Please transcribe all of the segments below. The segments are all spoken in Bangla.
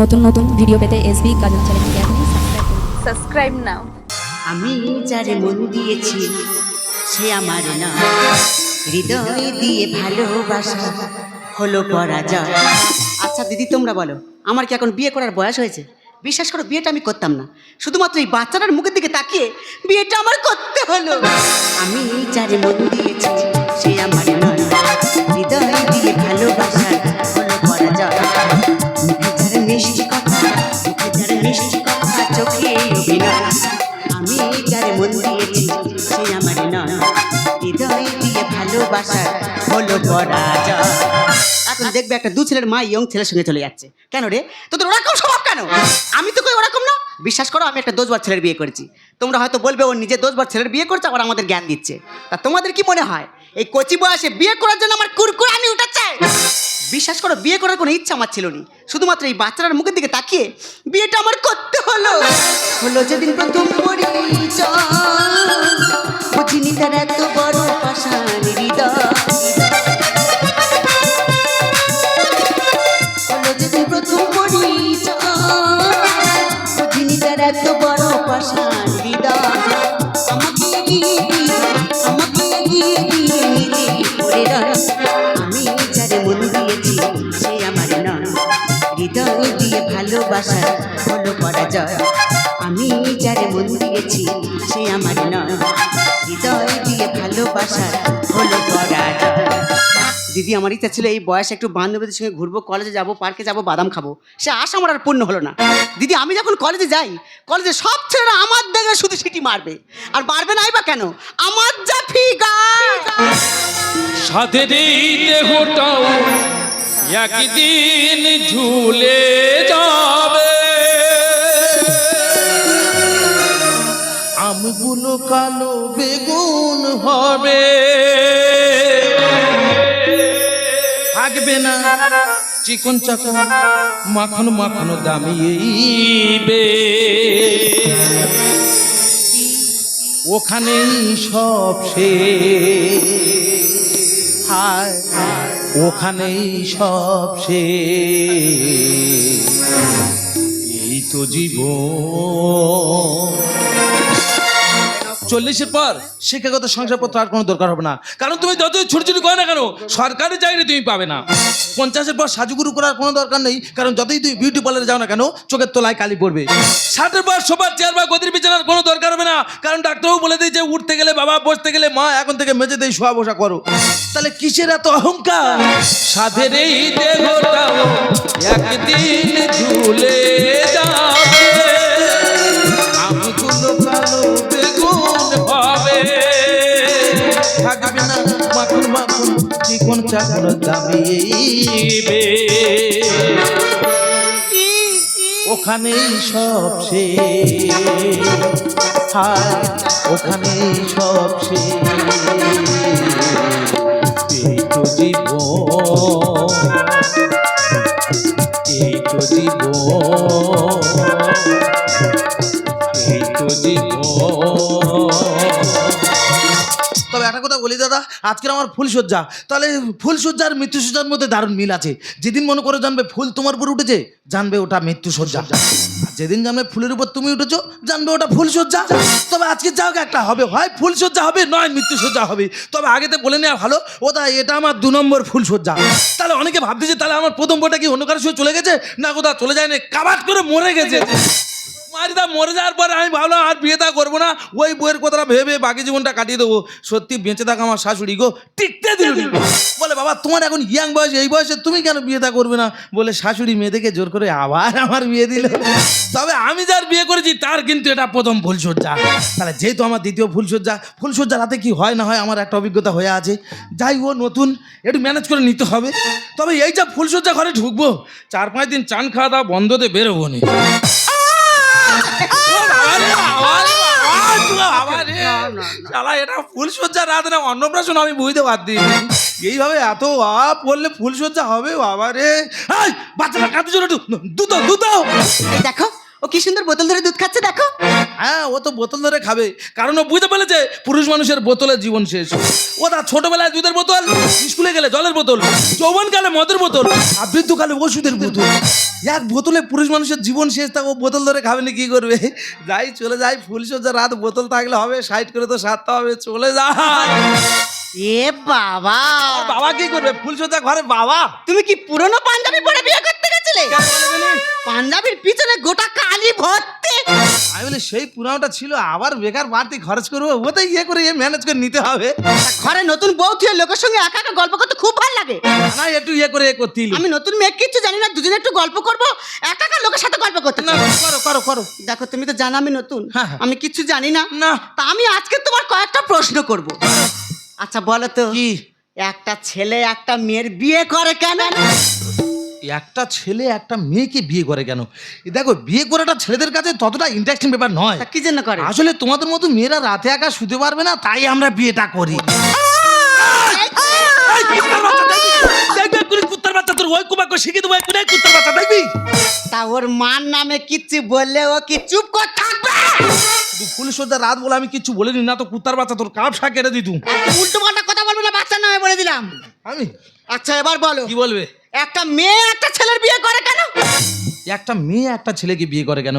নতুন নতুন ভিডিও পেতে এসবি গাজন চ্যানেলকে আপনি সাবস্ক্রাইব নাও আমি যারে মন দিয়েছি সে আমার না। হৃদয় দিয়ে ভালোবাসা হলো পরাজয়। আচ্ছা দিদি তোমরা বলো আমার কি এখন বিয়ে করার বয়স হয়েছে? বিশ্বাস করো বিয়েটা আমি করতাম না। শুধুমাত্র এই বাচ্চাটার মুখের দিকে তাকিয়ে বিয়েটা আমার করতে হলো। আমি যারে মন দিয়েছি সে আমার নয় হৃদয় দিয়ে ভালোবাসা হলো পরাজয়। হলো এখন দেখবে একটা দু ছেলের মা ইয়ং ছেলের সঙ্গে চলে যাচ্ছে। কেন রে? তোদের ওরকম স্বভাব কেন? আমি তো কই ওরকম না? বিশ্বাস করো, আমি একটা দোষবার ছেলের বিয়ে করেছি। তোমরা হয়তো বলবে, ও নিজে দোষবার ছেলের বিয়ে করছে, আবার আমাদের জ্ঞান দিচ্ছে। তা তোমাদের কি মনে হয়? এই কচি বয়সে বিয়ে করার জন্য আমার কুরকুরানি উঠেছে? বিশ্বাস করো, বিয়ে করার কোনো ইচ্ছা আমার ছিল না। শুধুমাত্র এই বাচ্চাটার মুখের দিকে তাকিয়ে বিয়েটা আমার করতে হলো। হলো যেদিন প্রথম পরিচয়। বুঝিনি তার এত বড় পাশান হৃদয়। যেদিন প্রথম পরিচয় বুঝিনি তার এত বড় পাশান হৃদয়। আমাকে এগিয়ে দিয়ে আমাকে এগিয়ে দিয়ে নিজে রয়? আমি যারে মন আমি যারে মন দিয়েছি দিদি আমার ইচ্ছা ছিল এই বয়সে একটু বান্ধবীদের সঙ্গে ঘুরবো কলেজে যাব পার্কে যাব, বাদাম খাব। সে আশা আমার আর পূর্ণ হলো না। দিদি, আমি যখন কলেজে যাই কলেজে সব ছেলেরা আমার দেখে শুধু সিটি মারবে। আর মারবে নাই বা কেন? আমার যা ফিগার সাথে একদিন ঝুলে যাবে। আমগুলো কালো বেগুন হবে। থাকবে না। চিকন চাকন, মাখন মাখন দামিয়েইবে ওখানেই সব সে ওখানেই সব সে এই তো জীবন। চল্লিশের পর শিক্ষাগত সংসারপত্র আর কোনো দরকার হবে না। কারণ তুমি যতই ছোট ছোট করো না কেন সরকারি চাকরি তুমি পাবে না। পঞ্চাশের পর সাজুগুরু করার কোনো দরকার নেই কারণ যতই তুমি বিউটি পার্লারে যাও না কেন চোখের তলায় কালি পড়বে। ষাটের পর সোফার চেয়ার বা গদির বিছানার কোনো দরকার হবে না কারণ ডাক্তারও বলে দিয়েছে উঠতে গেলে বাবা বসতে গেলে মা এখন থেকে মেঝেতেই শোয়া বসা করো। তাহলে কিসের এত অহংকার? সাধের এই দেহটাও একদিন ঝুলে যাবে। আমগুলো কালো বেগুন হবে। থাকবে না মাখন মাখন চিকন চাকর দাবিবে ওখানেই সব সে হায় ওখানেই সব সে এই তো জীবন এই তো জীবন। তবে একটা কথা বলি, দাদা, আজকের আমার ফুলসজ্জা তাহলে ফুলসজ্জা আর মৃত্যুসজ্জার মধ্যে দারুণ মিল আছে। যেদিন মনে করে জানবে ফুল তোমার উপর উঠেছে, জানবে ওটা মৃত্যুসজ্জা আর যেদিন জানবে ফুলের উপর তুমি উঠেছো, জানবে ওটা ফুলসজ্জা তবে আজকে যাও একটা হবে, হয় ফুলসজ্জা হবে, নয় মৃত্যুসজ্জা হবে। তবে আগেতে বলে নেওয়া ভালো ওটা এটা আমার দু নম্বর ফুলসজ্জা তাহলে অনেকে ভাবতেছে, তাহলে আমার প্রথম বইটা কি অন্য সঙ্গে চলে গেছে? না কোথাও চলে যায়নি কাবাট করে মরে গেছে। মারিদা মরে যাওয়ার পরে আমি ভাবলাম আর বিয়েটা করব না। ওই বইয়ের কথাটা ভেবে বাকি জীবনটা কাটিয়ে দেবো। সত্যি বেঁচে থাকা আমার শাশুড়ি গো, টিকতে দিল বলে, বাবা, তোমার এখন ইয়াং বয়স, এই বয়সে তুমি কেন বিয়েটা করবে না? বলে, শাশুড়ি মেয়েদেরকে জোর করে আবার আমার বিয়ে দিল। তবে আমি যার বিয়ে করেছি, তার কিন্তু এটা প্রথম ফুলসজ্জা তাহলে যেহেতু আমার দ্বিতীয় ফুলসজ্জা ফুলসজ্জা রাতে কি হয় না হয় আমার একটা অভিজ্ঞতা হয়ে আছে। যাই ও নতুন, একটু ম্যানেজ করে নিতে হবে। তবে এই যা ফুলসজ্জা ঘরে ঢুকবো, চার পাঁচ দিন চান খাওয়া দাওয়া বন্ধতে বেরোবো নি। শালা এটা ফুলসজ্জা রাত না অন্নপ্রাশন আমি বুঝতে পারছি। এইভাবে এত আপ পড়লে ফুলসজ্জা হবে বাবা রে বাচ্চাটা কাঁদতে চলো দুটো দুটো দেখো ও কি সুন্দর বোতল ধরে দুধ খাচ্ছে দেখো। হ্যাঁ ও তো বোতল ধরে খাবে। কারণ ও বুঝতে পেরেছে পুরুষ মানুষের বোতলের জীবন শেষ। ও তার ছোটবেলায় দুধের বোতল স্কুলে গেলে জলের বোতল যৌবন কালে মদের বোতল আর বৃদ্ধকালে ওষুধের বোতল। এক বোতলে পুরুষ মানুষের জীবন শেষ তা ও বোতল ধরে খাবে না কি করবে? যাই চলে যাই ফুলসজ্জা রাত বোতল থাকলে হবে সাইড করে তো সারতে হবে চলে যায় এ বাবা। বাবা কি করবে? ফুলসজ্জা ঘরে বাবা? তুমি কি পুরনো পাঞ্জাবি পরে বিয়ে করতে গেছিলে? পাঞ্জাবির পিছনে গোটা কালি ভর্তি। আমি বলি সেই পুরানোটা ছিল আবার বেকার বাড়তি খরচ করব ওতে ইয়ে করে ইয়ে ম্যানেজ করে নিতে হবে। ঘরে নতুন বউ থুয়ে লোকের সঙ্গে একা একা গল্প করতে খুব ভালো লাগে। না একটু ইয়ে করে ইয়ে করতে আমি নতুন মেয়ে কিচ্ছু জানি না দুজনে একটু গল্প করব একা একা লোকের সাথে গল্প করতে না করো করো করো। দেখো তুমি তো জানো আমি নতুন। হ্যাঁ, হ্যাঁ। আমি কিচ্ছু জানি না। না। তা আমি আজকে তোমার কয়েকটা প্রশ্ন করব। আচ্ছা বলো তো কি? একটা ছেলে একটা মেয়ের বিয়ে করে কেন? একটা ছেলে একটা মেয়েকে বিয়ে করে কেন? দেখো বিয়ে করাটা ছেলেদের কাছে ততটা ইন্টারেস্টিং ব্যাপার নয়। তা কি জন্য করে? আসলে তোমাদের মতো মেয়েরা রাতে একা শুতে পারবে না তাই আমরা বিয়েটা করি। বাচ্চা বাচ্চা তা ওর মার নামে কিচ্ছু বললে ও কি চুপ করে থাকবে? ফুল সজ্জা রাত বলে আমি কিছু বলিনি না তো কুত্তার বাচ্চা তোর কাপ সা কেটে দিতুম উল্টো পাল্টা কথা বলবে না বাচ্চার নামে বলে দিলাম। আমি আচ্ছা এবার বলো। কি বলবে? একটা মেয়ে একটা ছেলের বিয়ে করে কেন? একটা মেয়ে একটা ছেলেকে বিয়ে করে কেন?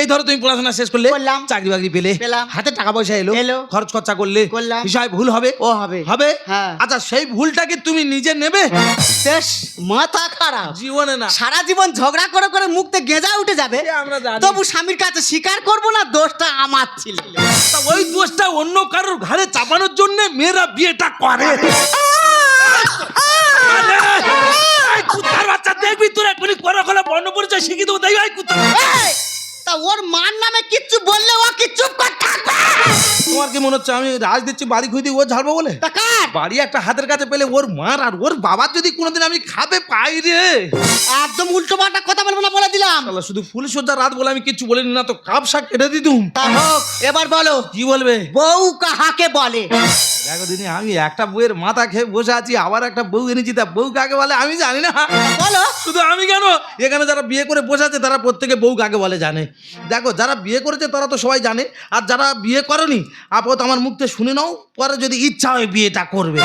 এই ধরো তুমি পড়াশোনা শেষ করলে করলাম। চাকরি বাকরি পেলে। হাতে টাকা পয়সা এলো এলো। খরচ খরচা করলে করলাম। বিষয় ভুল হবে? ও হবে। হবে? হ্যাঁ। আচ্ছা সেই ভুলটাকে তুমি নিজে নেবে? শেষ মাথা খারাপ। জীবনে না। সারা জীবন ঝগড়া করে করে মুখতে গেঁজা উঠে যাবে। আমরা জানি। তবু স্বামীর কাছে স্বীকার করব না দোষটা আমার ছিল। তা ওই দোষটা অন্য কারোর ঘাড়ে চাপানোর জন্য মেয়েরা বিয়েটা করে আরে, এই কুত্তার বাচ্চা দেখবি তোর এক্ষুনি পরে খোলা বর্ণ পরিচয় শিখিয়ে দেবো দেখবি তা ওর মার নামে কিচ্ছু বললে ও কি চুপ করে থাকবে? তোমার কি মনে হচ্ছে আমি রাজ দিচ্ছি বাড়ি খুঁজে ও ঝাড়বো বলে? তা কার? বাড়ি একটা হাতের কাছে পেলে ওর মার আর ওর বাবার যদি কোনোদিন আমি খাবে পাই রে। একদম উল্টো পাল্টা কথা বলব না বলে দিলাম। শালা শুধু ফুল সজ্জা রাত বলে আমি কিচ্ছু বলিনি না তো কাপ শাক কেটে দিতুম। তা হোক এবার বলো। কি বলবে? বউ কাহাকে বলে? দেখো দিদি আমি একটা বউয়ের মাথা খেয়ে বসে আছি আবার একটা বউ এনেছি তা বউ কাকে বলে আমি জানি না। বলো। শুধু আমি কেন? এখানে যারা বিয়ে করে বসে আছে তারা প্রত্যেকে বউ কাকে বলে জানে। দেখো যারা বিয়ে করেছে তারা তো সবাই জানে আর যারা বিয়ে করেনি আপাতত আমার মুখ থেকে শুনে নাও পরে যদি ইচ্ছা হয় বিয়েটা করবে।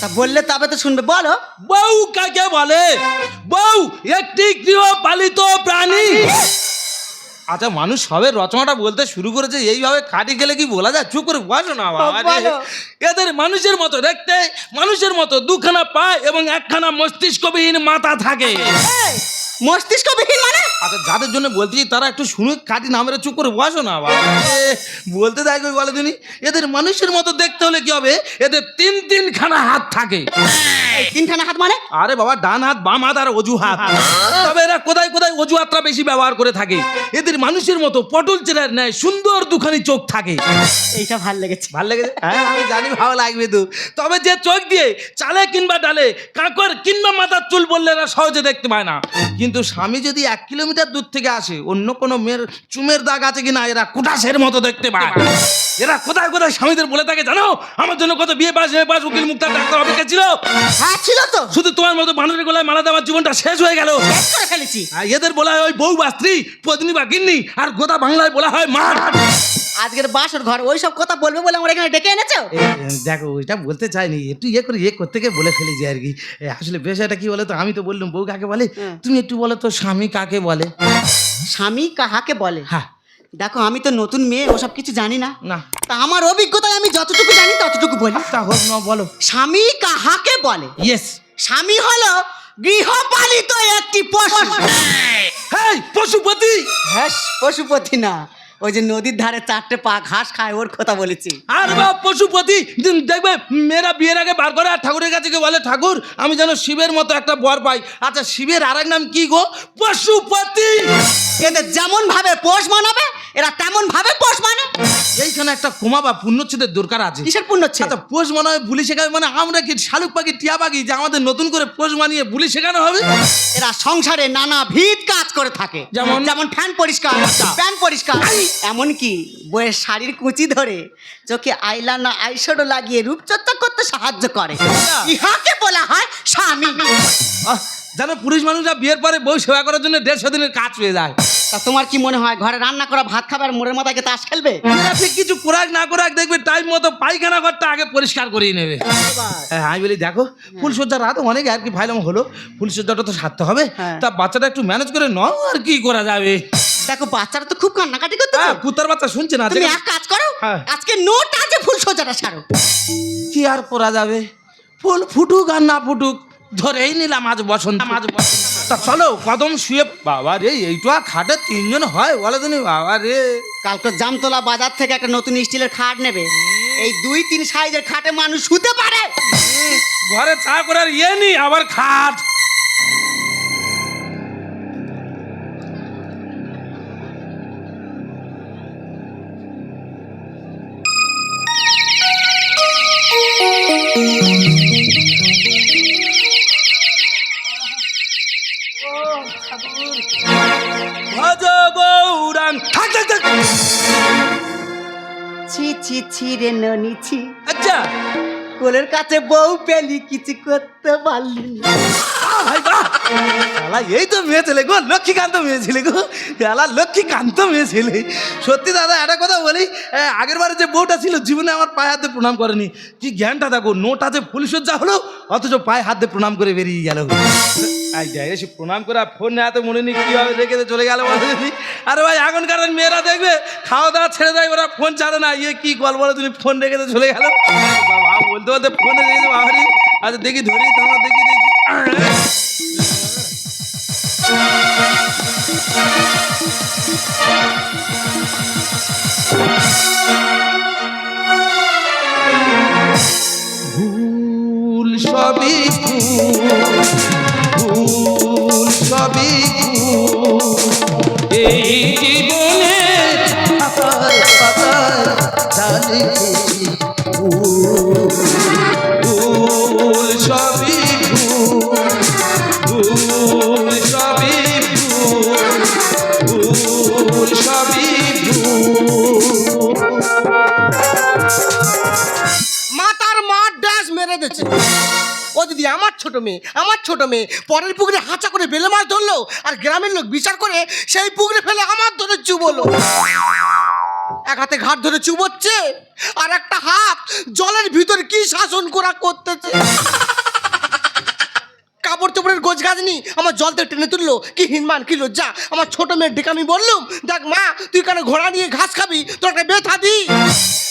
তা বললে তবে তো শুনবে বলো। বউ কাকে বলে? বউ একটি গৃহপালিত প্রাণী। আচ্ছা মানুষ সবে রচনাটা বলতে শুরু করেছে এইভাবে খাটি গেলে কি বলা যায়? চুপ করে বসো না বাবা এদের মানুষের মতো দেখতে মানুষের মতো দুখানা পায় এবং একখানা মস্তিষ্কবিহীন মাথা থাকে। মস্তিষ্কবিহীন মানে? আচ্ছা যাদের জন্য বলতেছি তারা একটু শুনে কাটি নামের চুপ করে বসো না বাবা। বলতে বলে দিনি এদের মানুষের মতো দেখতে হলে কি হবে? এদের তিন তিনখানা হাত থাকে। তিনখানা হাত মানে? আরে বাবা ডান হাত বাম হাত আর অজুহাত। তবে এরা কোথায় কোথায় অজুহাতটা বেশি ব্যবহার করে থাকে? এদের মানুষের মতো পটল চেরার ন্যায় সুন্দর দুখানি চোখ থাকে। এইটা ভালো লেগেছে। ভালো লেগেছে? হ্যাঁ আমি জানি ভালো লাগবে তো। তবে যে চোখ দিয়ে চালে কিংবা ডালে কাকর কিংবা মাথার চুল বললে এরা সহজে দেখতে পায় না। কিন্তু স্বামী যদি এক কিলোমিটার দূর থেকে আসে অন্য কোনো মেয়ের চুমের দাগ আছে কিনা এরা কুটাসের মতো দেখতে পায়। এরা কোথায় কোথায় স্বামীদের বলে থাকে জানো? আমার জন্য কত বিয়ে পাস এ পাস উকিল মুক্তার ডাক্তার অপেক্ষা ছিল। হ্যাঁ ছিল তো। শুধু তোমার মতো মানুষের গলায় মালা দেওয়ার জীবনটা শেষ হয়ে গেল। শেষ করে ফেলেছি। আর এদের বলা হয় ওই বউ বা স্ত্রী পত্নী বা গিন্নি আর গোদা বাংলায় বলা হয় মা। আজকের বাসর ঘর ওই সব কথা বলবে বলে আমার এখানে ডেকে এনেছো? দেখো এটা বলতে চাইনি। একটু ইয়ে করে ইয়ে করতে গিয়ে বলে ফেলেছি আর কি। আসলে বিষয়টা কি বলে তো আমি তো বললাম বউ কাকে বলে? হ্যাঁ। তুমি একটু বলো তো স্বামী কাকে বলে? স্বামী কাহাকে বলে? হ্যাঁ। দেখো আমি তো নতুন মেয়ে ওসব কিছু জানি না। না। তা আমার অভিজ্ঞতায় আমি যতটুকু জানি ততটুকু বলি। তা হোক না বলো। স্বামী কাহাকে বলে? ইয়েস স্বামী হলো গৃহপালিত একটি পশু। পশুপতি হ্যাঁ। পশুপতি না। ওই যে নদীর ধারে চারটে পা ঘাস খায় ওর কথা বলেছি। আর বা পশুপতি দেখবে মেয়েরা বিয়ের আগে বার করে আর ঠাকুরের কাছে গিয়ে বলে ঠাকুর আমি যেন শিবের মতো একটা বর পাই। আচ্ছা শিবের আর নাম কি গো? পশুপতি! এদের যেমন ভাবে পোষ মানাবে এরা তেমন ভাবে পোষ মানে? এইখানে একটা কোমা বা পুণ্যচ্ছেদের দরকার আছে। কিসের পুণ্য হচ্ছে আচ্ছা পোষ মনে বুলি শেখাবে মানে আমরা কি শালুক পাখি টিয়া পাখি যে আমাদের নতুন করে পোষ মানিয়ে বুলি শেখানো হবে? এরা সংসারে নানা ভিত কাজ করে থাকে। যেমন? যেমন ফ্যান পরিষ্কার ফ্যান পরিষ্কার। এমন কি বইয়ের শাড়ির কুচি ধরে চোখে আইলানা আইশ্যাডো লাগিয়ে রূপচর্চা করতে সাহায্য করে। ইহাকে বলা হয় স্বামী। জানো পুরুষ মানুষরা বিয়ের পরে বউ সেবা করার জন্য দেড়শো দিনের কাজ পেয়ে যায়। তা তোমার কি মনে হয় ঘরে রান্না করা ভাত খাবে আর মোড়ের মাথায় তাস খেলবে? কিছু করাক না করাক দেখবে টাইম মতো পায়খানা ঘরটা আগে পরিষ্কার করিয়ে নেবে। হ্যাঁ আমি বলি দেখো ফুলসজ্জার রাত অনেক আর কি ভাইলাম হলো ফুলসজ্জাটা তো সারতে হবে। হ্যাঁ। তা বাচ্চাটা একটু ম্যানেজ করে নাও আর কি করা যাবে। দেখো বাচ্চারা তো খুব কান্নাকাটি করতে হ্যাঁ কুত্তার বাচ্চা শুনছে না তুমি এক কাজ করো হ্যাঁ। আজকে নোট আছে ফুল সোজাটা ছাড়ো কি আর করা যাবে? ফুল ফুটুক আর না ফুটুক ধরেই নিলাম আজ বসন্ত আজ বসন্ত। তা চলো কদম শুয়ে বাবা রে এইটা খাটে তিনজন হয় বলে তুমি বাবা রে। কালকে জামতলা বাজার থেকে একটা নতুন স্টিলের খাট নেবে। এই দুই তিন সাইজের খাটে মানুষ শুতে পারে। ঘরে চা করার ইয়ে নেই আবার খাট। ভজ গৌরাং ছি ছি ছি রে ননিছি আচ্ছা। কোলের কাছে বউ পেলি কিছু করতে পারলি না। শালা, এই তো মেয়ে ছেলে গো লক্ষ্মীকান্ত মেয়ে ছেলে গো। শালা লক্ষ্মীকান্ত মেয়ে ছেলে। সত্যি দাদা একটা কথা বলি আগের বারে যে বউটা ছিল জীবনে আমার পায়ে হাতে প্রণাম করেনি। কি জ্ঞানটা দেখো নোটা যে ফুলসজ্জা হলো অথচ পায়ে হাত প্রণাম করে বেরিয়ে গেল। আই যাই এসে প্রণাম করে ফোন হাতে মনে নেই কীভাবে রেখে চলে গেল। আরে ভাই এখনকার মেয়েরা দেখবে, খাওয়া দাওয়া ছেড়ে দেয়, ওরা ফোন ছাড়ে না ইয়ে কি গল্প তুমি, ফোন রেখে চলে গেল। বাবা, বলতে বলতে ফোনে রেখেছে বাবারি আচ্ছা দেখি ধরি তোমার দেখি দেখি। ভুল সবই ভুল। ভুল। এই জীবনে পাতায় যা লিখেছি ভুল সবই ভুল ভুল সবই দিচ্ছে ও দিদি, আমার ছোট মেয়ে, আমার ছোট মেয়ে, পরের পুকুরে হাঁচা করে বেলে মাছ ধরলো আর গ্রামের লোক বিচার করে সেই পুকুরে ফেলে আমার ধরে চুবলো এক হাতে ঘাট ধরে চুবোচ্ছে আর একটা হাত জলের ভিতরে কি শাসন করা করতেছে? কাপড় চোপড়ের গোছ গাছনি আমার জল থেকে টেনে তুললো, কি হিনমান, কি লজ্জা। আমার ছোট মেয়ের ডেকে আমি বললুম, দেখ মা, তুই কেন ঘোড়া নিয়ে ঘাস খাবি? তোর একটা বেথা দি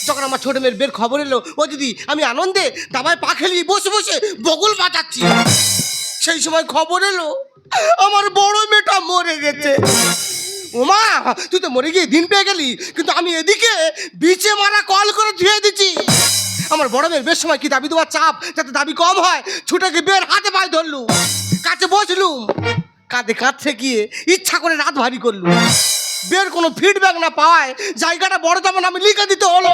যখন আমার ছোট মেয়ের বের খবর এলো, ও দিদি, আমি আনন্দে দাবায় পা খেলি বসে বসে বগল বাজাচ্ছি। সেই সময় খবর এলো, আমার বড় মেয়েটা মরে গেছে। ওমা তুই তো মরে গিয়ে দিন পেয়ে গেলি, কিন্তু আমি এদিকে বিচে মারা কল করে ধুয়ে দিচ্ছি। আমার বড় মেয়ের বেশ সময় কি দাবি দেওয়ার চাপ? যাতে দাবি কম হয় ছুটে গিয়ে বের হাতে পায়ে ধরলু কাছে বসলুম, কাঁধে কাঁধে গিয়ে ইচ্ছা করে রাত ভারী করলু বের কোনো ফিডব্যাক না পাওয়ায় জায়গাটা বড় যেমন আমি লিখে দিতে হলো।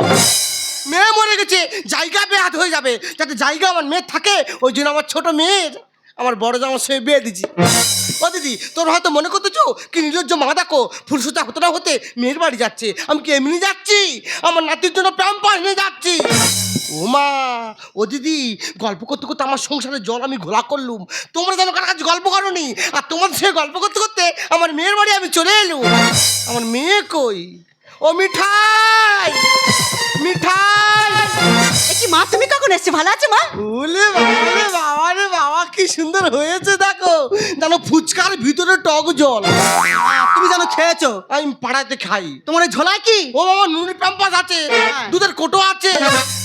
মেয়ে মরে গেছে, জায়গা বেহাত হয়ে যাবে। যাতে জায়গা আমার মেয়ের থাকে, ওই জন্য আমার ছোট মেয়ের আমার বড় জামা সে বিয়ে দিছি ও দিদি, তোর হয়তো মনে করতেছো, কি নির্লজ্জ মা দেখো ফুলসুতা হতে না হতে মেয়ের বাড়ি যাচ্ছে। আমি কি এমনি যাচ্ছি? আমার নাতির জন্য প্যাম্পাস নিয়ে যাচ্ছি। ও মা, ও দিদি, গল্প করতে করতে আমার সংসারে জল আমি ঘোলা করলুম। তোমরা যেন কার কাছে গল্প করো নি আর তোমাদের সে গল্প করতে করতে আমার মেয়ের বাড়ি আমি চলে এলুম। আমার মেয়ে কই? ও মিঠাই মিঠাই। এ কি মা তুমি কখন এসছো? ভালো আছো মা? ওলে বাবা রে বাবা কি সুন্দর হয়েছে দেখো। জানো ফুচকার ভিতরে টক জল। তুমি জানো খেয়েছো আমি পাড়াতে খাই। তোমার ঝোলায় কি? ও বাবা নুনের প্যাম্পাস আছে হ্যাঁ। দুধের কোটো আছে।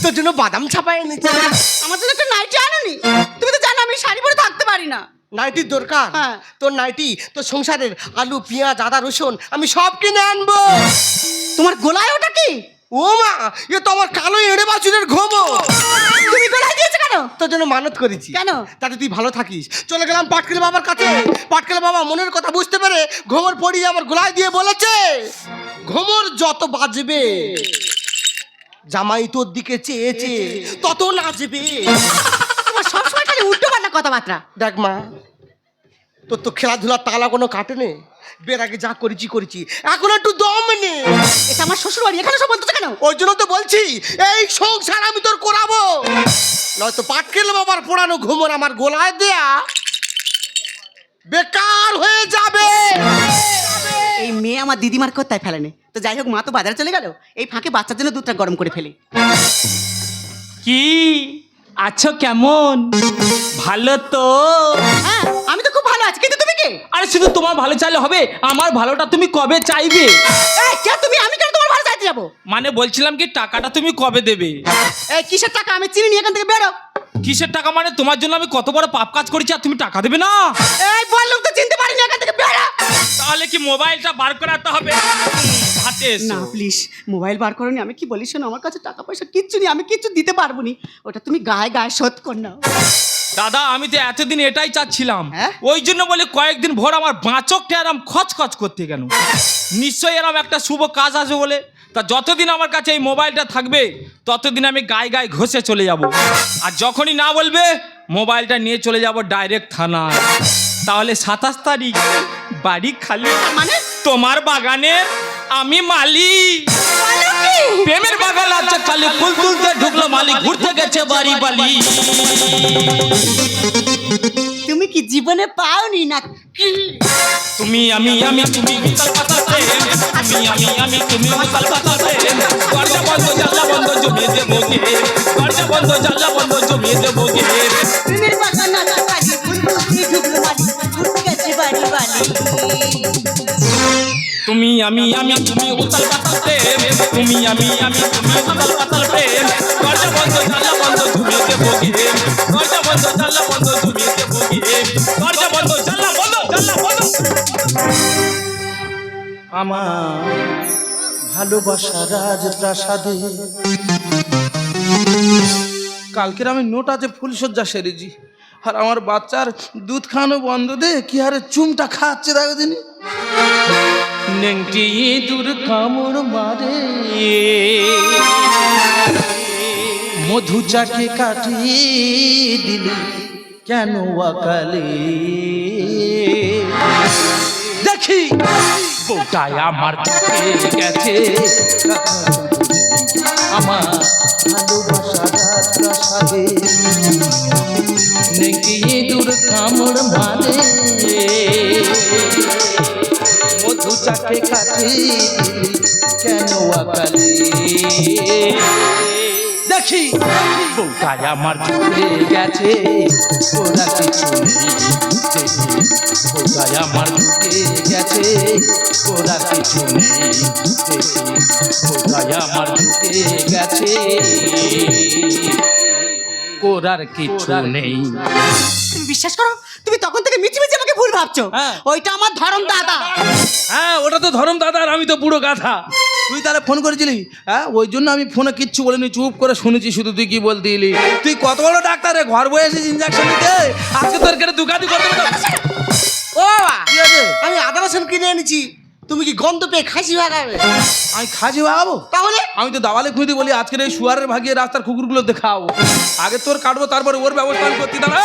তোর জন্য বাদাম ছাপাই এনেছে। আমার জন্য একটা নাইটি আনোনি। তুমি তো জানো আমি শাড়ি পরে থাকতে পারি না। নাইটির দরকার। হ্যাঁ। তোর নাইটি তোর সংসারের আলু পেঁয়াজ আদা রসুন আমি সব কিনে আনব। তোমার গোলায় ওটা কি? ও মা এ তো আমার কালো এড়ে বাছুরের ঘুমো। তুমি গোলায় দিয়েছ কেন? তোর জন্য মানত করেছি। কেন? তাতে তুই ভালো থাকিস। চলে গেলাম পাটকেল বাবার কাছে। পাটকেল বাবা মনের কথা বুঝতে পেরে ঘোমর পড়িয়ে আমার গোলায় দিয়ে বলেছে ঘোমর যত বাজবে জামাই তোর দিকে চেয়েছে তত নাচবে। খালি উল্টো পাল্টা কথাবার্তা। দেখ মা তোর তো খেলাধুলার তালা কোনো কাটেনে বের আগে যা করেছি করেছি। এখন একটু দম নে। এটা আমার শ্বশুর বাড়ি এখানে সব বলতেছো কেন? ওই জন্য তো বলছি এই সংসার আমি তোর করাবো। নয়তো পাটকেল বাবার পোড়ানো ঘুমর আমার গোলায় দেয়া। বেকার হয়ে যাবে। এই মেয়ে মেয়ে আমার দিদিমার কোথায় ফেলেনি। তো যাই হোক মা তো বাজারে চলে গেল। এই ফাঁকে বাচ্চার জন্য দুধটা গরম করে ফেলি। কি? আছো কেমন? ভালো তো। হ্যাঁ আমি তো খুব ভালো আছি। কিন্তু তুমি কে? আরে শুধু তোমার ভালো চাইলে হবে আমার ভালোটা তুমি কবে চাইবে? এই কে তুমি? আমি কেন তোমার ভালো চাইতে যাব? মানে বলছিলাম কি টাকাটা তুমি কবে দেবে? এই কিসের টাকা? আমি চিনি নি এখান থেকে বেরো। কিসের টাকা মানে? তোমার জন্য আমি কত বড় পাপ কাজ করেছি আর তুমি টাকা দেবে না? এই বললাম তো চিনতে পারিনি এখান থেকে বেরো। তাহলে কি মোবাইলটা বার করাতে হবে? এসো। না প্লিজ মোবাইল বার করনি। আমি কি বলি শোনো আমার কাছে টাকা পয়সা কিচ্ছু নেই আমি কিচ্ছু দিতে পারব নি ওটা তুমি গায়ে গায়ে শোধ কর নাও। দাদা আমি তো এতদিন এটাই চাচ্ছিলাম। হ্যাঁ? ওই জন্য বলে কয়েকদিন ভোর আমার বাঁচকটা এরম খচ খচ করতে কেন? নিশ্চয়ই এরম একটা শুভ কাজ আছে বলে। তা যতদিন আমার কাছে এই মোবাইলটা থাকবে ততদিন আমি গায়ে গায়ে ঘষে চলে যাব। আর যখনই না বলবে মোবাইলটা নিয়ে চলে যাব ডাইরেক্ট থানায়। তাহলে সাতাশ তারিখ বাড়ি খালি। মানে? তোমার বাগানে আমি মালিক প্রেমের বাগান আছে খালি ফুল তুলতে ঢুকলো মালিক ঘুরতে গেছে বাড়ি বাড়ি তুমি কি জীবনে পাওনি না? তুমি আমি আমি তুমি পাতাল প্রেম তুমি আমি আমি তুমি পাতাল প্রেম দরজা বন্ধ জানলা বন্ধ জমিয়ে দেবো গে। দরজা বন্ধ জানলা বন্ধ জমিয়ে দেবো গে। প্রেমের বাগান আছে খালি ফুল তুলতে ঢুকলো মালি ঘুরতে গেছে বাড়ি বাড়ি তুমি আমি আমি তুমি উতাল পাতাল প্রেম। তুমি আমি আমি তুমি উতাল পাতাল প্রেম। দরজা বন্ধ, জানলা বন্ধ জমিয়ে দেবো গে দরজা বন্ধ, জানলা বন্ধ জমিয়ে দেবো গে দরজা বন্ধ, জানলা বন্ধ জানলা বন্ধ। আমার ভালোবাসা রাজপ্রাসাদে। কালকের আমি নোট আছে ফুলসজ্জা সেরেছি। আর আমার বাচ্চার দুধ খাওয়ানো বন্ধ দে, কি হারে চুমটা খাচ্ছে দেখো দিনি নেংটি ইঁদুর কামড় মারে। মধু চাকে কাটিয়ে দিলি কেন আকালে? দেখি। বউটাই আমার চোখে গেছে। আমার ভালোবাসা রাজপ্রাসাদে নেকি ইঁদুর কামড় মারে। মধু চাকে কাটে কেন আকালে? দেখি, বউটাই আমার চোখে গেছে, ওরা কিছু নেই বউটাই আমার চোখে গেছে, ওরা কিছু নেই বউটাই আমার চোখে গেছে। করার কিছু নেই। তুমি বিশ্বাস করো? তুমি তখন থেকে মিছি মিছি আমাকে ভুল ভাবছ। হ্যাঁ। ওইটা আমার ধরম দাদা। হ্যাঁ ওটা তো ধরম দাদা আর আমি তো বুড়ো গাধা। তুই তাহলে ফোন করেছিলি? হ্যাঁ ওই জন্য আমি ফোনে কিচ্ছু বলিনি চুপ করে শুনেছি শুধু তুই কি বলতে এলি তুই কত বড় ডাক্তার রে? ঘর বয়ে এসেছিস ইঞ্জেকশন দিতে আজকে তোর কেটে দুকাতি করতে হবে তো। ও বাবা, কি আছে আমি আদা রসুন কিনে এনেছি। তুমি কি গন্ধ পেয়ে খাসি ভাগাবে আমি খাসি ভাগাবো তাহলে? আমি তো দাওয়ালে খুঁজে বলি আজকের এই শুয়ারের ভাগিয়ে রাস্তার কুকুরগুলো দেখাবো আগে তোর কাটবো তারপরে ওর ব্যবস্থা আমি করতে দাঁড়া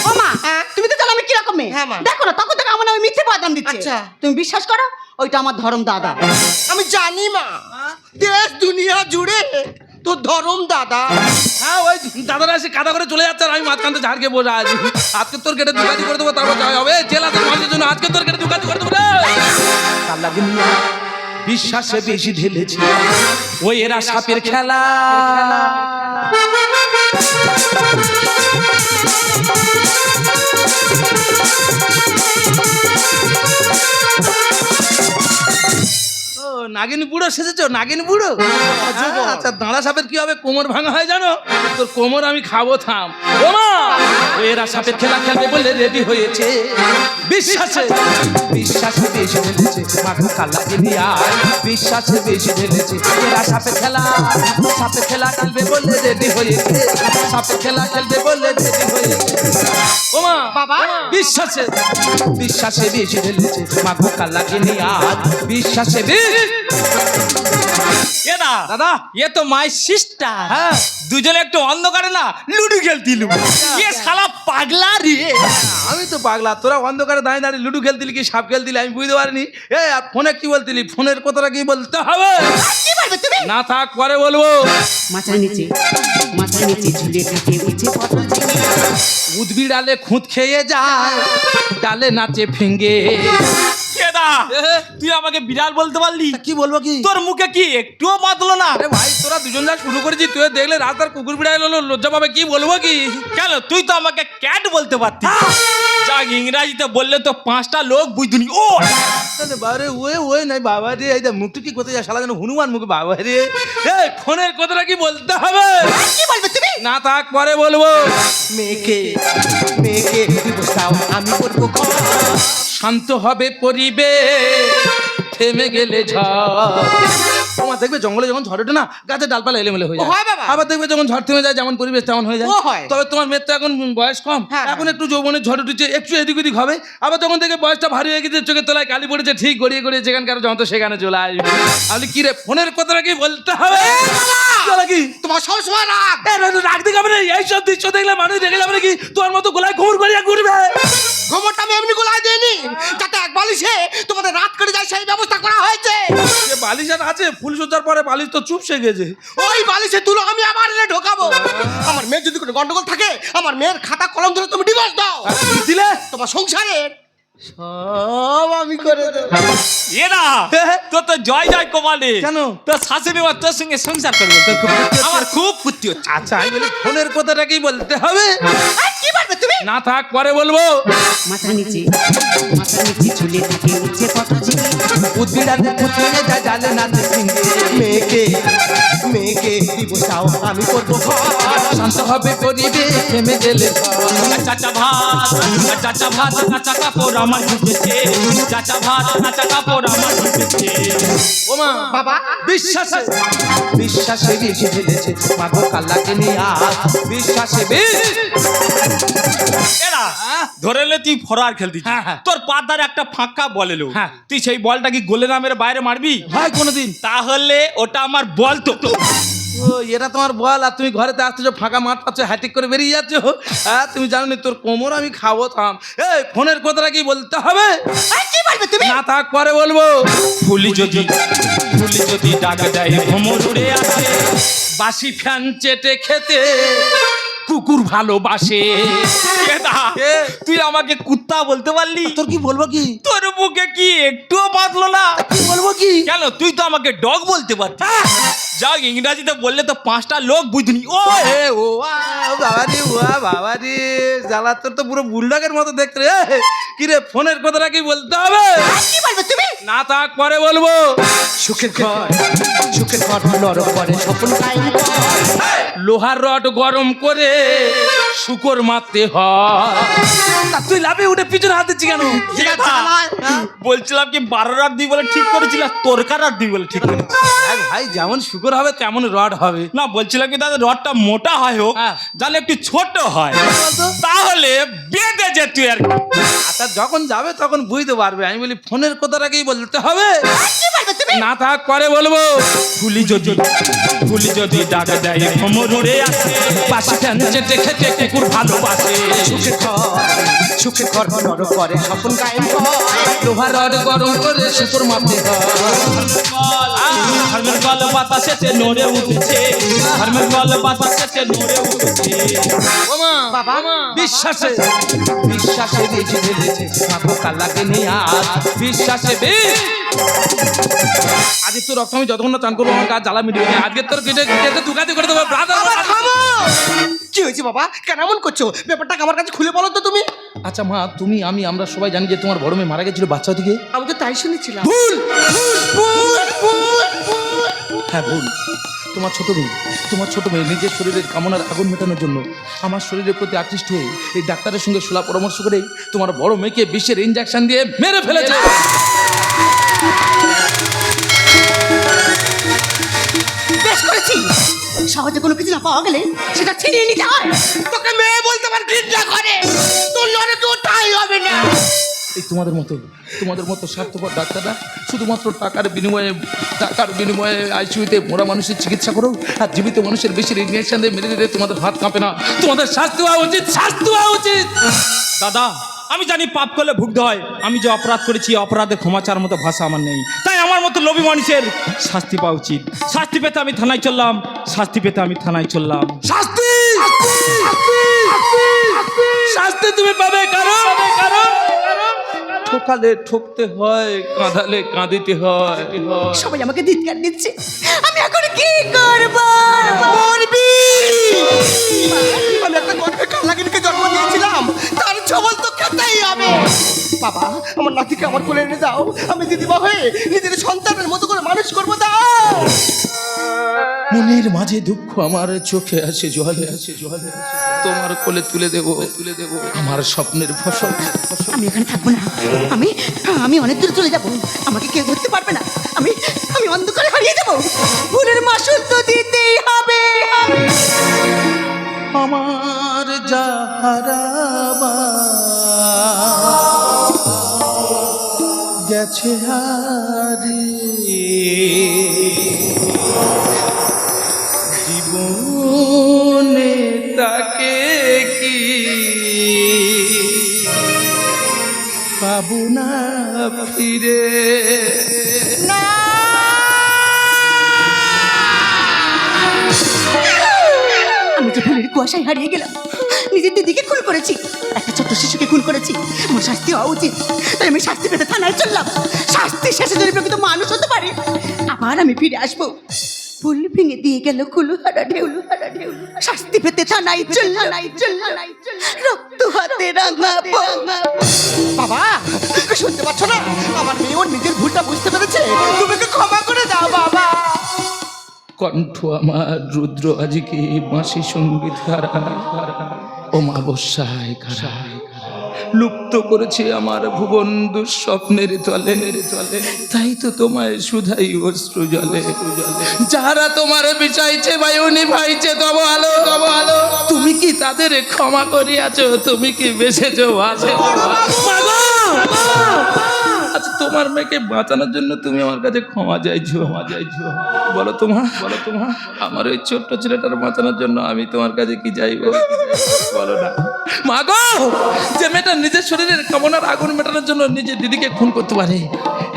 ও মা হ্যাঁ। তুমি তো জানো আমি কীরকম মেয়ে? হ্যাঁ, দেখো না তখন থেকে আমার নামে মিথ্যে বাদাম দিচ্ছে। আচ্ছা। তুমি বিশ্বাস করো ওইটা আমার ধরম দাদা। আমি জানি মা। দেশ দুনিয়া জুড়ে তোর ধরম দাদা। হ্যাঁ ওই দাদারা এসে কাদা করে চলে যাচ্ছে আর আমি মাঝখানতে ঝাড়কে বসে আছি। আজকে তোর কেটে দুকাতি করে দেবো তারপর যাওয়া হবে। জেলাতে মানুষের জন্য আজকে তোর কেটে দুকাতি করে দেবো রে। বিশ্বাসে বেশি ঢেলেছি। ওই এরা সাপের খেলা। ও নাগিনী বুড়ো সেজেছো? নাগিন বুড়ো? আচ্ছা দাঁড়া সাপের কি হবে? কোমর ভাঙা হয় জানো? তোর কোমর আমি খাব থাম। ওমা! এরা সাপের খেলা খেলবে বলে রেডি হয়েছে। বিশ্বাসে বিশ্বাসে বেশি ঢেলেছে মাথা কালা গিনিয়া বিশ্বাসে বেশি ঢেলেছে এরা সাপের খেলা সাপের খেলা খেলবে বলে রেডি হয়েছে। সাপের খেলা খেলবে বলে রেডি হয়েছে। ওমা বাবা। বিশ্বাসে বিশ্বাসে বেশি ঢেলেছে মাথা কালা গিনিয়া বিশ্বাসে বেশি। এদা দাদা? এ তো মাই সিস্টার হ্যাঁ। দুজনে একটু অন্ধকারে না লুডু খেলতিলু। এ শালা পাগলা রে। আমি তো পাগলা তোরা অন্ধকারে দাঁড়িয়ে দাঁড়িয়ে লুডু খেলতিলি কি সাপ খেলতিলি আমি বুঝতে পারিনি। এ আর ফোনে কি বলতিলি? ফোনের কথাটা কি বলতে হবে? কি বলবে তুমি? না থাক পরে বলব। মাথার নিচে মাথার নিচে ঝুলে থাকে উঠে পটল চিংড়ি। উদ্ভিদ ডালে খুঁত খেয়ে যায় ডালে নাচে ফিঙ্গে। এদা এরা তুই আমাকে বিড়াল বলতে পারলি? কি বলব কি? তোর মুখে কি একটুও বাঁধলো না? আরে ভাই তোরা দুজন যা শুরু করেছিস তুই দেখলে রাস্তার কুকুর বিড়াল হলো লজ্জা পাবে কি বলব কি? কেন? তুই তো আমাকে ক্যাট বলতে পারতিস। যাক ইংরাজিতে বললে তো পাঁচটা লোক বুঝতুনি ও! বাবারে ওয়ে ওয়ে নাই বাবা রে এই মুখটা কি কোথায় যায়? শালা যেন হনুমান মুখ বাবা রে। এই ফোনের কথাটা কি বলতে হবে? কি বলবে তুমি? না থাক পরে বলব। মেয়েকে মেয়েকে বসাও আমি করব। শান্ত হবে পরিবে থেমে গেলে ঝড়। তোমার দেখবে জঙ্গলে যখন ঝড় ওঠে না গাছের ডালপালা এলেমেলে হয়ে যায়। আবার দেখবে যখন ঝড় থেমে যায় যেমন পরিবেশ তেমন হয়ে যায়। তবে তোমার মেয়ের তো এখন বয়স কম। হ্যাঁ, এখন একটু যৌবনের ঝড় উঠেছে একটু এদিক ওদিক হবে। আবার যখন থেকে বয়সটা ভারী হয়ে গেছে চোখের তলায় কালি পড়েছে ঠিক গড়িয়ে গড়িয়ে যেখানকার যন্ত্র সেখানে চলে আসবে। আপনি কি রে ফোনের কথাটা কি বলতে হবে? তোমার সবসময় রাগ রাগ দিকে এইসব দৃশ্য দেখলে মানুষ দেখে যাবে নাকি? তোর মতো গোলায় করিয়া ঘুরবে। আমি এমনি গোলায় দিইনি যাতে এক বালিশে তোমাদের রাত করে যায় সেই ব্যবস্থা করা হয়েছে। যে বালিশ আর আছে ফুল পরে বালিশ তো গেছে। ওই বালিশে তুলো আমি আবার এনে ঢোকাবো। আমার মেয়ের যদি কোনো গন্ডগোল থাকে আমার মেয়ের খাতা কলম ধরে তুমি ডিভোর্স দাও। দিলে? তোমার সংসারের সব আমি করে দেব। এ না তো জয় জয় কমালে। কেন? তোর শাশুড়ি মা তোর সঙ্গে সংসার করবে। আমার খুব ফুর্তি হচ্ছে। আচ্ছা আমি বলি ফোনের কথাটা কি বলতে হবে। কি বলবে তুমি? না থাক পরে বলব। মাথা নিচে মাথা নিচে ঝুলে থাকে উঠছে ঝিঙে পুতুলে যা জানে না মেয়েকে মেয়েকে ডিভোর্স দাও আমি করব শান্ত হবে পরিবে থেমে গেলে চাচা ভাত চাচা ভাত কাঁচা কাপড় আমার ঢুকেছে। চাচা ভাত কাঁচা কাপড় আমার ঢুকেছে। ওমা বাবা। বিশ্বাসে বিশ্বাসে বেশি ঢেলেছে মাগো কাল্লাকে নিয়ে আজ বিশ্বাসে বেশ ধরে নে তুই ফরার খেলতিস হ্যাঁ, হ্যাঁ। তোর পাতার একটা ফাঁকা বল হ্যাঁ। তুই সেই বলটা কি গোলে নামের বাইরে মারবি? হয় কোনোদিন। তাহলে ওটা আমার বল তো। এটা তোমার বল আর তুমি ঘরেতে আসতেছো ফাঁকা মাঠ পাচ্ছ হ্যাটিক করে বেরিয়ে যাচ্ছ। হ্যাঁ তুমি জানো নি তোর কোমর আমি খাব থাম। এই ফোনের কথাটা কি বলতে হবে? কি বলবে তুমি? না থাক পরে বলব। ফুলি যদি ফুলি যদি ডাক দেয় ভ্রমর উড়ে আসে। বাসি ফ্যান চেটে খেতে। কুকুর ভালোবাসে। কেদা, তুই আমাকে কুত্তা বলতে পারলি? তোর কি বলব কি? তোর মুখে কি একটুও বাঁধলো না? কি বলব কি? কেন? তুই তো আমাকে ডগ বলতে পারতিস। যাক ইংরাজিতে বললে তো পাঁচটা লোক বুঝনি। ও এ ও বাবা রে ও বাবা রে জ্বালা তোর তো পুরো বুলডগের মতো দেখতে রে। কি রে ফোনের কথাটা কি বলতে হবে? কি বলবে তুমি? না থাক পরে বলব। সুখের ঘর সুখের ঘর নরম করে স্বপ্ন টাইম লোহার রড গরম করে শুকর মারতে হয়। তুই লাভে উঠে পিছনে হাত দিচ্ছি কেন? বলছিলাম কি বারো রাত দিই বলে ঠিক করেছিলাম তোরকার রাত দিই বলে ঠিক করেছিস? দেখ ভাই যেমন শুকর হবে তেমন রড হবে। না বলছিলাম কি তাদের রডটা মোটা হয় হোক হ্যাঁ। জানে একটু ছোট হয়। তাহলে বেঁধে যে তুই আর। আচ্ছা যখন যাবে তখন বুঝতে পারবে। আমি বলি ফোনের কথাটাকেই বলতে হবে। না থাক পরে বলব। ফুলি যদি ফুলি যদি ডাক দেয় ভ্রমর উড়ে আসে। বাসি ফ্যান চেটে খেতে কুকুর ভালোবাসে। সুখে ঘর সুখের ঘর নরম করে স্বপ্ন গায়েব লোহার রড গরম করে শুকর মারতে হয় ধর্মের গল বাতাসেতে নড়ে উঠেছে। ধর্মের গল বাতাসেতে নড়ে উঠেছে। বাবা বিশ্বাসে বিশ্বাসে বেঁচে ফেলেছে মাগো কাল্লাকে নিয়ে আজ। বিশ্বাসে বেশ আজকে তোর রক্ত আমি যতক্ষণ না চান করব আমার কাজ জ্বালা মিটিয়ে নেই আজকে তোর কেটে কেটে দুকাতি করে দেবো ব্রাদার কি হয়েছে বাবা? কেন এমন করছ? ব্যাপারটা আমার কাছে খুলে বলো তো তুমি। আচ্ছা মা তুমি আমি আমরা সবাই জানি যে তোমার বড় মেয়ে মারা গেছিল বাচ্চা থেকে। আমি তো তাই শুনেছিলাম। ভুল হ্যাঁ ভুল। তোমার ছোট মেয়ে তোমার ছোট মেয়ে নিজের শরীরের কামনার আগুন মেটানোর জন্য আমার শরীরের প্রতি আর্টিস্ট হয়ে এই ডাক্তারের সঙ্গে সোলা পরামর্শ করে তোমার বড় মেয়েকে বিষের ইঞ্জেকশন দিয়ে মেরে ফেলেছে। বেশ করেছি। সহজে কোনো কিছু না পাওয়া গেলে সেটা ছিনিয়ে নিতে হয়। তোকে মেয়ে বলতে পার ঘৃণা করে তোর লড়ে তো তাই হবে না। এই তোমাদের মতো তোমাদের মতো স্বার্থপর ডাক্তাররা শুধুমাত্র টাকার বিনিময়ে টাকার বিনিময়ে আইসিউতে মোরা মানুষের চিকিৎসা করো আর জীবিত মানুষের বেশি ইঞ্জেকশন দিয়ে মেরে দিলে তোমাদের হাত কাঁপে না। তোমাদের শাস্তি হওয়া উচিত শাস্তি হওয়া উচিত। দাদা আমি জানি পাপ করলে ভুগতে হয়। আমি যে অপরাধ করেছি অপরাধে ক্ষমা চার মতো ভাষা আমার নেই। তাই আমার মতো লোভী মানুষের শাস্তি পাওয়া উচিত। শাস্তি পেতে আমি থানায় চললাম শাস্তি পেতে আমি থানায় চললাম। শাস্তি! শাস্তি তুমি পাবে কারণ? কারণ ঠোকালে ঠকতে হয় কাঁদালে কাঁদিতে হয়। সবাই আমাকে ধিৎকার দিচ্ছে। আমি এখন কি করব? মরবি বাবা আমার নাতিকে আমার কোলে এনে দাও। আমি দিদিমা হয়ে নিজের সন্তানের মতো করে মানুষ করব দাও। মনের মাঝে দুঃখ আমার চোখে আসে জলে আসে জলে আসে। তোমার কোলে তুলে দেব। তুলে দেব আমার স্বপ্নের ফসল। আমি এখানে থাকব না। আমি আমি অনেক দূরে চলে যাব। আমাকে কেউ ধরতে পারবে না। আমি আমি অন্ধকারে হারিয়ে যাব। ভুলের মাসুল তো দিতেই হবে আমার যাহারাবা গেছে হারিয়ে জীবনে তাকে কি পাবো না ফিরে? আমি যে ভুলের কুয়াশায় হারিয়ে গেলাম। নিজের দিদিকে খুন করেছি। একটা ছোট্ট শিশুকে খুন করেছি। আমার শাস্তি হওয়া উচিত। তাই আমি শাস্তি পেতে থানায় চললাম। শাস্তি শেষে যদি প্রকৃত মানুষ হতে পারি, আবার আমি ফিরে আসব। ফুল ভেঙে দিয়ে গেল কুলু হারা ঢেউ হারা ঢেউ শাস্তি পেতে থানায় চললাম। নাই চললাম রক্ত হাতে রাঙাবো। বাবা তুমি শুনতে পাচ্ছ না? আমার মেয়ে ওর নিজের ভুলটা বুঝতে পেরেছে। তুমি ওকে ক্ষমা করে দাও, বাবা। কণ্ঠ আমার রুদ্র, আজকে বাঁশি সংগীত হারা। অমাবস্যায় লুপ্ত করেছে আমার ভুবন দুঃস্বপ্নের তলে তলে তাই তো তোমায় শুধাই অশ্রু জলে। যারা তোমার বিচাইছে বায়ুনি ভাইছে তব আলো তব আলো। তুমি কি তাদের ক্ষমা করিয়াছ? তুমি কি বেসেছ? ভালো আচ্ছা তোমার মেয়েকে বাঁচানোর জন্য তুমি আমার কাছে ক্ষমা চাইছো ক্ষমা চাইছো। বলো তোমার বলো তোমার আমার ওই ছোট্ট ছেলেটার বাঁচানোর জন্য আমি তোমার কাছে কি চাইব? বলো না। মা গো, যে মেয়েটা নিজের শরীরের কামনার আগুন মেটানোর জন্য নিজের দিদিকে খুন করতে পারে,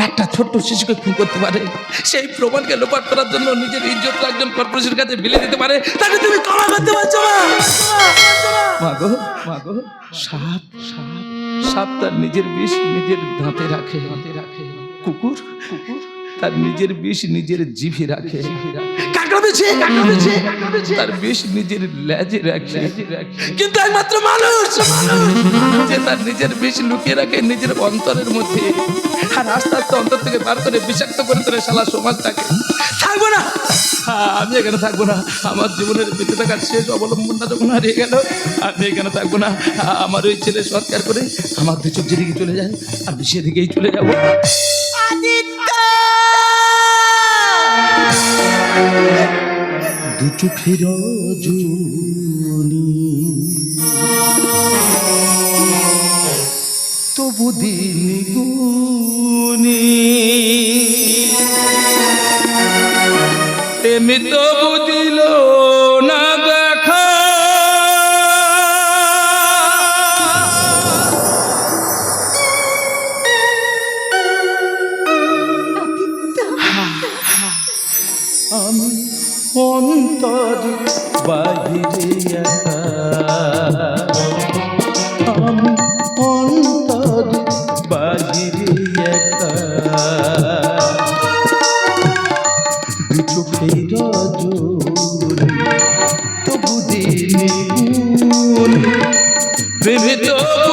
একটা ছোট্ট শিশুকে খুন করতে পারে, সেই প্রমাণকে লোপাট করার জন্য নিজের ইজ্জত একজন কর্পোরেশনের কাছে বিলে দিতে পারে, তাকে তুমি ক্ষমা করতে পারছ না। মাগো মাগো সাপ সাপ। সাপ তার নিজের বিষ নিজের দাঁতে রাখে। দাঁতে রাখে কুকুর তার নিজের বিষ নিজের জিভে রাখে। তার বিষ নিজের লেজে রাখে। কিন্তু একমাত্র মানুষ যে তার নিজের বিষ লুকিয়ে রাখে নিজের অন্তরের মধ্যে। আর আস্তে আস্তে অন্তর থেকে বার করে বিষাক্ত করে তোলে সালা সমাজটাকে। থাকব না। আমি এখানে থাকব না। আমার জীবনের বেঁচে থাকার শেষ অবলম্বনটা যখন হারিয়ে গেল আমি এখানে থাকব না। আমার ওই ছেলে সৎকার করে আমার দু চোখ যেদিকে চলে যায় আমি সেদিকেই চলে যাব। দু চোখের জুনি তবু দিন গুনি এমনি তবু চোখের তবু দিনে প্রেমে তবু